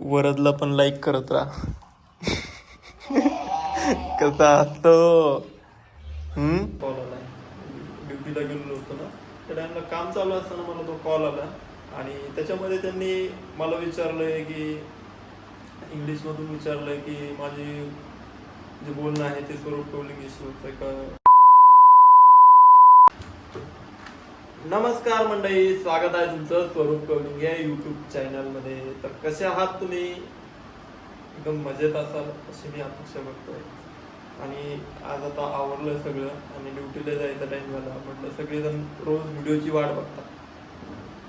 वरदला पण लाईक करत राहा. कसा असतो? हम्म? कॉल आलाय ड्युटीला गेलेलो होतो ना. त्या टाइमला काम चालू असताना मला तो कॉल आला. आणि त्याच्यामध्ये त्यांनी मला विचारलंय की इंग्लिशमधून विचारलंय की माझी जे बोलणं आहे ते स्वरूप टोलिंग इश्यू का? नमस्कार मंडळी स्वागत आहे तुमचं स्वरूप कवलिंग या युट्यूब चॅनलमध्ये तर कसे आहात तुम्ही? एकदम मजेत असाल अशी मी अपेक्षा बघतोय आणि आज आता आवरलं सगळं आणि ड्युटीला जायचा टाईम झाला. म्हटलं सगळेजण रोज व्हिडिओची वाट बघतात.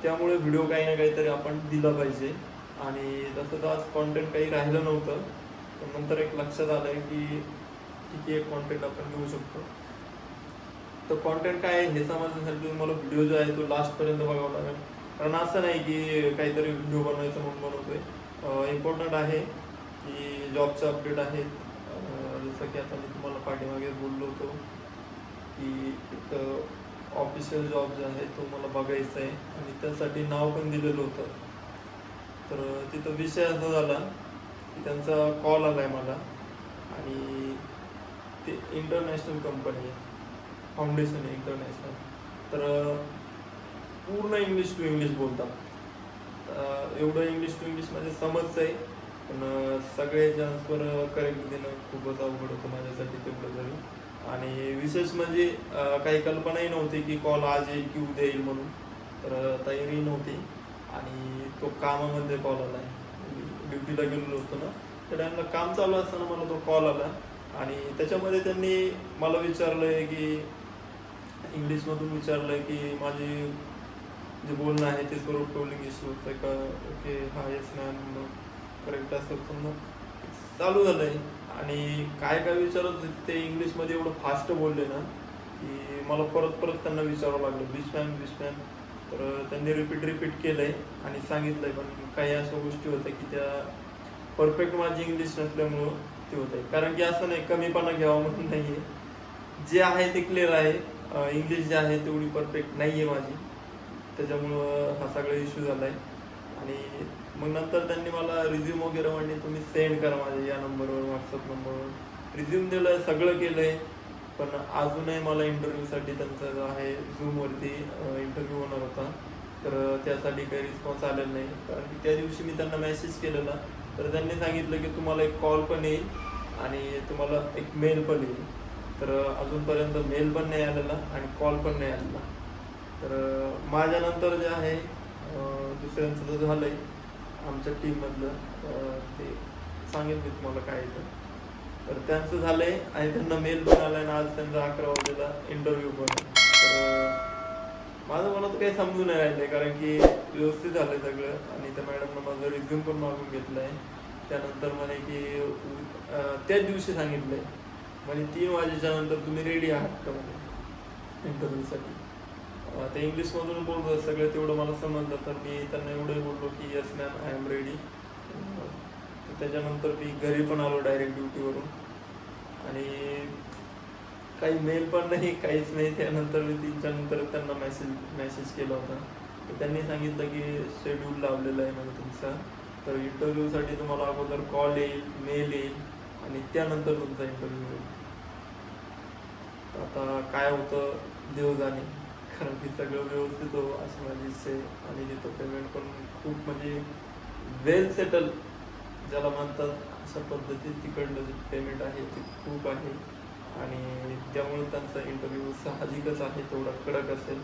त्यामुळे व्हिडिओ काही ना काहीतरी आपण दिला पाहिजे. आणि तसं तर आज कॉन्टेंट काही राहिलं नव्हतं. तर नंतर एक लक्षात आलंय की किती एक कॉन्टेंट आपण घेऊ शकतो. तर कॉन्टेंट काय आहे हे समजण्यासाठी तुम्हाला व्हिडिओ जो आहे तो लास्टपर्यंत बघावा लागेल. कारण असं नाही की काहीतरी व्हिडिओ बनवायचं म्हणून बनवतोय. इम्पॉर्टंट आहे की जॉबचं अपडेट आहेत जसं की आता मी तुम्हाला पाठीमागे बोललो होतो की एक ऑफिशियल जॉब जो आहे तो मला बघायचा आहे. आणि त्यासाठी नाव पण दिलेलं होतं. तर तिथं विषय असा झाला की त्यांचा कॉल आला आहे मला. आणि ते इंटरनॅशनल कंपनी आहे. फाउंडेशन आहे इंटरनॅशनल तर पूर्ण इंग्लिश टू इंग्लिश बोलतात. एवढं इंग्लिश टू इंग्लिश माझे समजतं आहे पण सगळे चान्सवर करेक्ट देणं खूपच अवघड होतं माझ्यासाठी तेवढं तरी. आणि विशेष म्हणजे काही कल्पनाही नव्हती की कॉल आज येईल की उद्या येईल म्हणून. तर तयारी नव्हती. आणि तो कामामध्ये कॉल आला. आहे ड्युटीला गेलेलो होतो ना त्या टाईमला काम चालू असताना मला तो कॉल आला. आणि त्याच्यामध्ये त्यांनी मला विचारलं आहे की इंग्लिशमधून विचारलं की माझी जे बोलणं आहे ते स्वरूप टोलिंग इश्यू होतं का? ओके हा येस मॅम करेक्ट असं समजा चालू आहे आणि काय काय विचारत होते ते इंग्लिशमध्ये एवढं फास्ट बोलले ना की मला परत परत त्यांना विचारावं लागलं. बिच मॅम बिच मॅम तर त्यांनी रिपीट रिपीट केलं आहे आणि सांगितलं आहे पण काही अशा गोष्टी होत्या की त्या परफेक्ट माझी इंग्लिश नसल्यामुळं ते होत आहे कारण की असं नाही कमीपणा घ्यावा म्हणून नाही आहे जे आहे ते क्लिअर आहे. इंग्लिश जे आहे तेवढी परफेक्ट नाही आहे माझी. त्याच्यामुळं हा सगळा इश्यू झाला आहे आणि मग नंतर त्यांनी मला रिझ्यूम वगैरे म्हणजे तुम्ही सेंड करा माझ्या या नंबरवर व्हॉट्सअप नंबरवर रिझ्यूम दिलं आहे सगळं केलं आहे पण अजूनही मला इंटरव्ह्यूसाठी त्यांचा जो आहे झूमवरती इंटरव्ह्यू होणार होता. तर त्यासाठी काही रिस्पॉन्स आलेला नाही. कारण की त्या दिवशी मी त्यांना मेसेज केलेला. तर त्यांनी सांगितलं की तुम्हाला एक कॉल पण येईल आणि तुम्हाला एक मेल पण येईल. तर अजूनपर्यंत मेल पण नाही आलेला आणि कॉल पण नाही आलेला. तर माझ्यानंतर जे आहे दुसऱ्यांचं जे झालं आहे आमच्या टीममधलं ते सांगेल मी तुम्हाला काय तर तर त्यांचं झालं आहे आणि त्यांना मेल पण आलाय आणि आज त्यांचा अकरा वाजेला इंटरव्ह्यू पण तर माझं मला तर काही समजून नाही राहिलंय कारण की व्यवस्थित झालं आहे सगळं आणि त्या मॅडमनं माझं रिझ्यूम पण मागून घेतलं आहे त्यानंतर म्हणे की त्याच दिवशी सांगितलं आहे म्हणजे तीन वाजेच्या नंतर तुम्ही रेडी आहात का म्हणजे? इंटरव्ह्यूसाठी ते इंग्लिशमधून बोलतो सगळं तेवढं मला समजलं तर मी त्यांना एवढं बोललो की yes ma'am I am ready त्याच्यानंतर मी घरी पण आलो डायरेक्ट ड्युटीवरून आणि काही मेल पण नाही काहीच नाही. त्यानंतर मी तिच्यानंतर त्यांना मेसेज मेसेज केला होता. तर त्यांनी सांगितलं की शेड्यूल लावलेलं आहे म्हणजे तुमचा. तर इंटरव्ह्यूसाठी तुम्हाला अगोदर कॉल येईल मेल येईल. आणि त्यानंतर तुमचा इंटरव्ह्यू होईल. आता काय होतं देव जाणे कारण की सगळं व्यवस्थित हो अशी माझी इच्छा आहे. आणि तिथं पेमेंट पण खूप म्हणजे वेल सेटल ज्याला म्हणतात अशा पद्धतीत तिकडलं जे पेमेंट आहे ते खूप आहे. आणि त्यामुळे त्यांचा इंटरव्ह्यू साहजिकच आहे तेवढा कडक असेल.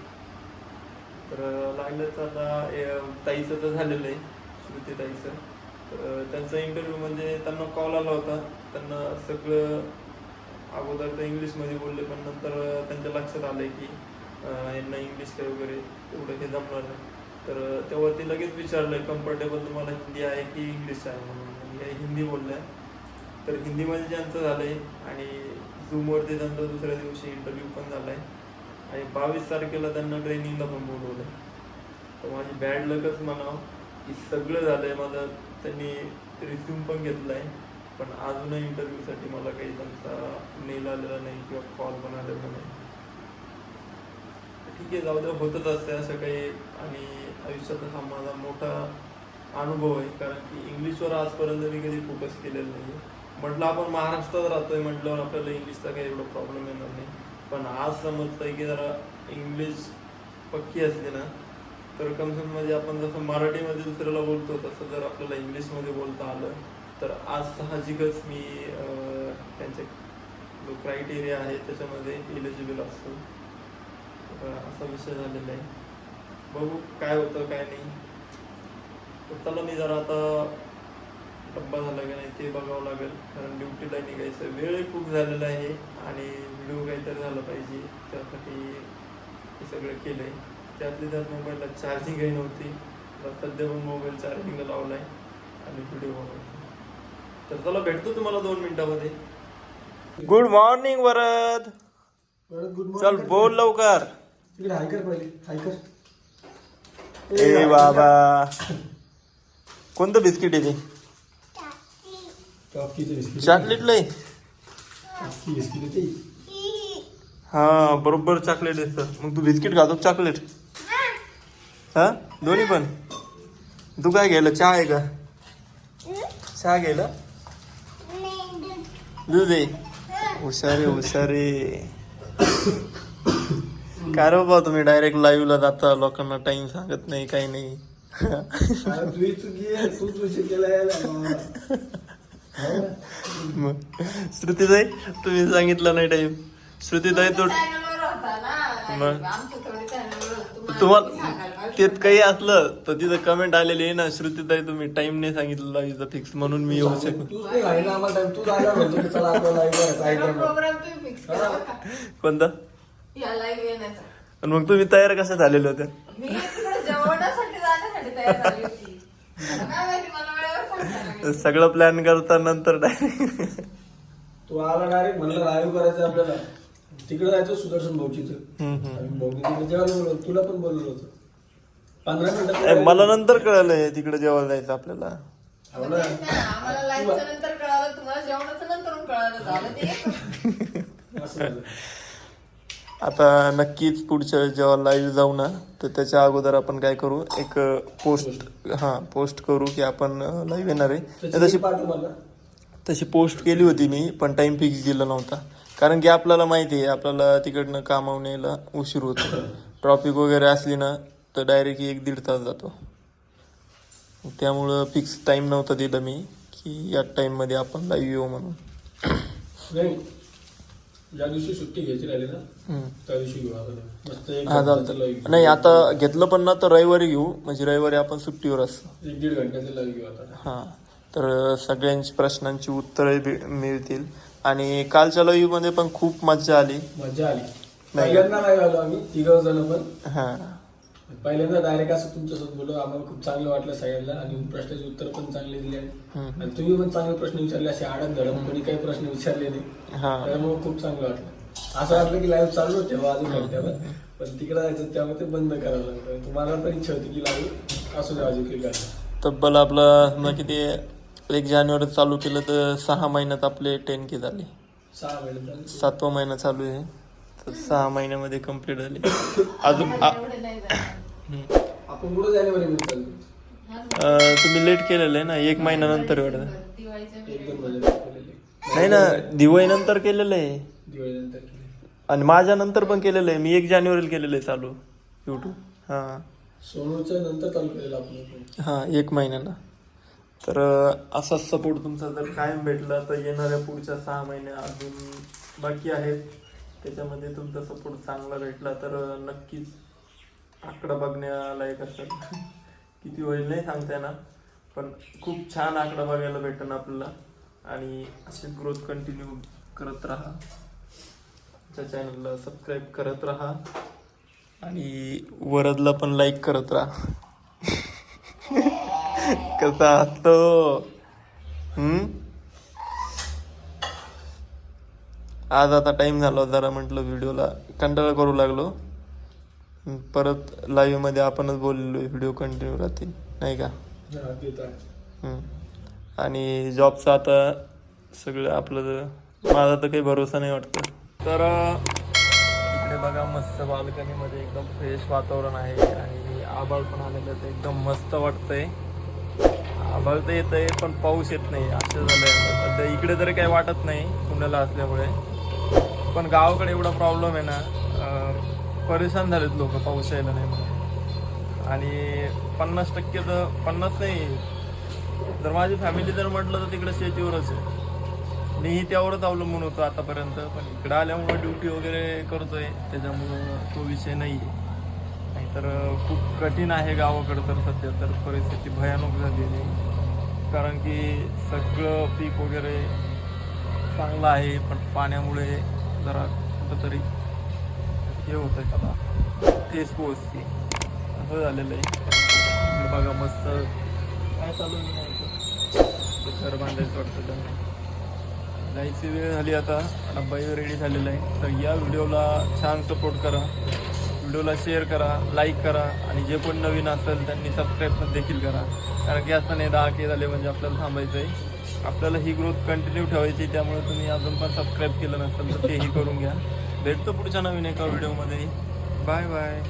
तर लागलं तर आता ताईचं तर झालेलं आहे श्रुती ताईचं. त्यांचा इंटरव्ह्यू म्हणजे त्यांना कॉल आला होता. त्यांना सगळं अगोदर तर इंग्लिशमध्ये बोलले पण नंतर त्यांच्या लक्षात आलंय की यांना इंग्लिश काय वगैरे एवढं हे जमणार नाही. तर तेव्हा ते लगेच विचारलं कम्फर्टेबल तुम्हाला हिंदी आहे की इंग्लिश आहे? म्हणून. हे हिंदी बोलल्या. तर हिंदीमध्ये ज्यांचं आहे आणि झूमवरती त्यांचा दुसऱ्या दिवशी इंटरव्ह्यू पण झाला आहे आणि बावीस तारखेला त्यांना ट्रेनिंगला पण बोलवलंय. तर माझी बॅड लकच म्हणावं की सगळं झालं आहे माझं. त्यांनी रिझ्यूम पण घेतलाय. पण अजूनही इंटरव्ह्यूसाठी मला काही त्यांचा मेल आलेला नाही किंवा कॉल पण आलेला नाही. ठीक आहे जाऊ द्या होतच असते असं काही. आणि आयुष्यात हा माझा मोठा अनुभव आहे. कारण की इंग्लिशवर आजपर्यंत मी कधी फोकस केलेलं नाही. म्हटलं आपण महाराष्ट्रात राहतोय म्हटल्यावर आपल्याला इंग्लिशचा काही एवढा प्रॉब्लेम येणार नाही. पण आज समजतंय की जरा इंग्लिश पक्की असली ना तर कम म्हणजे आपण जसं मराठीमध्ये दुसऱ्याला बोलतो तसं जर आपल्याला इंग्लिशमध्ये बोलता आलं तर आज साहजिकच मी त्यांचे जो क्रायटेरिया आहे त्याच्यामध्ये इलिजिबल असतो. असा विषय झालेला आहे. बघू काय होतं काय नाही. तर मी जरा आता डब्बा झाला की नाही ते बघावं लागेल. कारण ड्युटीला निघायचं वेळ खूप झालेला आहे आणि व्हिडिओ काहीतरी झाला पाहिजे त्यासाठी हे सगळं केलं आहे त्यातली त्यात मोबाईलला चार्जिंगही नव्हती. आता सध्या पण मोबाईल चार्जिंगला लावला आहे आणि व्हिडिओ तर चला भेटतो तुम्हाला दोन मिनिटामध्ये. Good morning Varad. गुड चल बोल लवकर. तिकडे हाय कर पहिले हाय कर ए बाबा. कोणतं बिस्किट आहे ते? टॉफीचं बिस्किट आहे. हा बरोबर चॉकलेट असतं मग तू बिस्किट खातो चॉकलेट हा? दोन्ही पण? तू काय घ्यायला चहा आहे का? चहा घ्यायला दूध आहे हुशारे हुशारे काय रे बाबा तुम्ही डायरेक्ट लाईव्हला जाता. लोकांना टाइम सांगत नाही काही नाही. श्रुतीताई तुम्ही सांगितलं नाही टाइम श्रुतीताई तो मग? तुम्हाला त्यात काही असलं तर तिथं कमेंट आलेली आहे ना श्रुतीताई तुम्ही टाइम नाही सांगितलं लाईव्हचा फिक्स म्हणून मी येऊ शकलो तूच नाही घाई ना आम्हाला time. तू आला म्हणतो की चला आपला लाईव्ह करायचा सगळा item. प्रोग्राम तुम्ही फिक्स केला बरं का? कोणता मग तुम्ही तयार कशा झालेले होते मी तिकडे जेवणासाठी जाण्यासाठी तयार झाली होती मला काय माहिती मला वेळेवर सांगता नाही. सगळं प्लॅन करता नंतर डायरेक्ट तू आला डायरेक्ट म्हणलं लाईव्ह करायचं आपल्याला तिकडे जायचं सुदर्शन जेवायला बोलवलं तुला पण बोलवलं होतं. पंधरा मिनिटात मला नंतर कळलंय तिकडे जेवायला जायचं आपल्याला. हो ना. तेच ना, आम्हाला लाईव्हच्या नंतर कळालं तुम्हाला जेवणाचं नंतर कळालं झालं ते. एकच. असं झालं. आता नक्कीच पुढच्या वेळेस जेव्हा लाईव्ह जाऊ ना तर त्याच्या अगोदर आपण काय करू एक पोस्ट हा पोस्ट करू की आपण लाईव्ह येणार आहे. तशी तशी पोस्ट केली होती मी पण टाइम फिक्स दिला नव्हता. कारण की आपल्याला माहिती आहे आपल्याला तिकडनं कामावून यायला उशीर होतो. ट्रॉफिक वगैरे असली ना तर डायरेक्ट एक दीड तास जातो. त्यामुळं फिक्स टाइम नव्हता दिला मी की या टाइममध्ये आपण लाईव्ह येऊ म्हणून. ज्या दिवशी सुट्टी घ्यायची राहिली ना. त्या दिवशी घेऊ हा चालतं live. नाही आता घेतलं पण ना तर रविवारी घेऊ. म्हणजे रविवारी आपण सुट्टीवर असतो. एक दीड घंट्याचं लाईव्ह घेऊ आता. हां. तर सगळ्यांची प्रश्नांची उत्तरे मिळतील. आणि कालच्या लाईव्हमध्ये पण खूप मजा आली. मजा आली. पहिल्यांदा नाही आलो आम्ही तिघ जण पण. हां. पहिल्यांदा डायरेक्ट असं तुमच्यासोबत बोललो. आम्हाला खूप चांगलं वाटलं सगळ्यांना आणि प्रश्नाची उत्तर पण चांगली दिली. आणि तुम्ही पण चांगले प्रश्न विचारले असे आडत धडक कोणी काही प्रश्न विचारले नाही. हां. त्यामुळे खूप चांगलं वाटलं. असं वाटलं की लाईव्ह चालू होते आजून घंट्यावर पण तिकडे जायचं त्यामुळे ते बंद करावं लागलं. तुम्हाला पण इच्छा होती की लाईव्ह असू दे अजून काही तब्बल आपलं किती एक जानेवारी चालू केलं तर सहा महिन्यात आपले टेन के झाले. सहा. सातवा महिना चालू आहे. तर सहा महिन्यामध्ये कंप्लीट झाले. अजून आ-. आपण चाललो अं, तुम्ही लेट केलेलं आहे ना? एक महिन्यानंतर वाटतं दिवाळीच्या एक वेळेस. दोन महिने केलेले नाही ना दिवाळी नंतर केलेलं आहे. केले आणि माझ्या नंतर पण केलेलं आहे. मी एक जानेवारीला केलेलं आहे चालू. युट्यूब हां. सोनूच्या नंतर चालू केलेलं आपण हां एक महिन्याला. तर असाच सपोर्ट तुमचा जर कायम भेटला तर येणाऱ्या पुढच्या सहा महिने अजून बाकी आहेत. त्याच्यामध्ये तुमचा सपोर्ट चांगला भेटला तर नक्कीच आकडा बघण्यालायक असतात किती होईल नाही सांगता येणार पण खूप छान आकडा बघायला भेटेल आपल्याला. आणि अशी ग्रोथ कंटिन्यू करत राहा. आमच्या चॅनलला सबस्क्राईब करत राहा. आणि वरदला पण लाईक करत राहा. कसा असतो हम्म आज आता टाइम झाला जरा म्हटलं व्हिडिओला कंटाळा करू लागलो. परत लाईव्हमध्ये आपणच बोललेलो व्हिडिओ कंटिन्यू राहतील. नाही का? तर. आणि जॉबचं आता सगळं आपलं तर- माझा तर काही भरोसा नाही वाटतं. तर इकडे बघा मस्त बाल्कनीमध्ये एकदम फ्रेश वातावरण आहे आणि आबाळ पण आलेलं आहे. एकदम मस्त वाटतंय. आभाळ तर येत आहे पण पाऊस येत नाही. असं झालंय. सध्या इकडे तरी काही वाटत नाही पुण्याला असल्यामुळे. पण गावाकडे एवढा प्रॉब्लेम आहे ना परेशान झालेत लोक पाऊस यायला नाही म्हणून. आणि पन्नास टक्के तर पन्नास नाही. जर माझी फॅमिली जर म्हटलं तर तिकडे शेतीवरच आहे. मीही त्यावरच अवलंबून होतो आतापर्यंत. पण इकडं आल्यामुळे ड्युटी वगैरे करतोय. त्याच्यामुळं तो विषय नाही आहे तर खूप कठीण आहे गावाकडं तर सध्या. तर परिस्थिती भयानक झालेली कारण की सगळं पीक वगैरे चांगलं आहे पण पाण्यामुळे जरा कुठंतरी हे होत आहे त्याला ठेस पोहोचते असं झालेलं आहे. बघा मस्त. काय चालू नाही घर बांधायचं वाटतं त्यांना. जायची वेळ झाली आता. डब्बाही रेडी झालेला आहे. तर या व्हिडिओला छान सपोर्ट करा. व्हिडिओला शेअर करा लाईक करा आणि जे पण नवीन असेल त्यांनी सबस्क्राईब पण देखील करा. कारण की असं नाही दहा के झाले म्हणजे आपल्याला थांबायचं आहे आपल्याला ही ग्रोथ कंटिन्यू ठेवायची आहे, त्यामुळे तुम्ही अजून पण सबस्क्राईब केलं नसेल तर तेही करून घ्या. भेटतो पुढच्या नवीन एका व्हिडिओमध्ये बाय बाय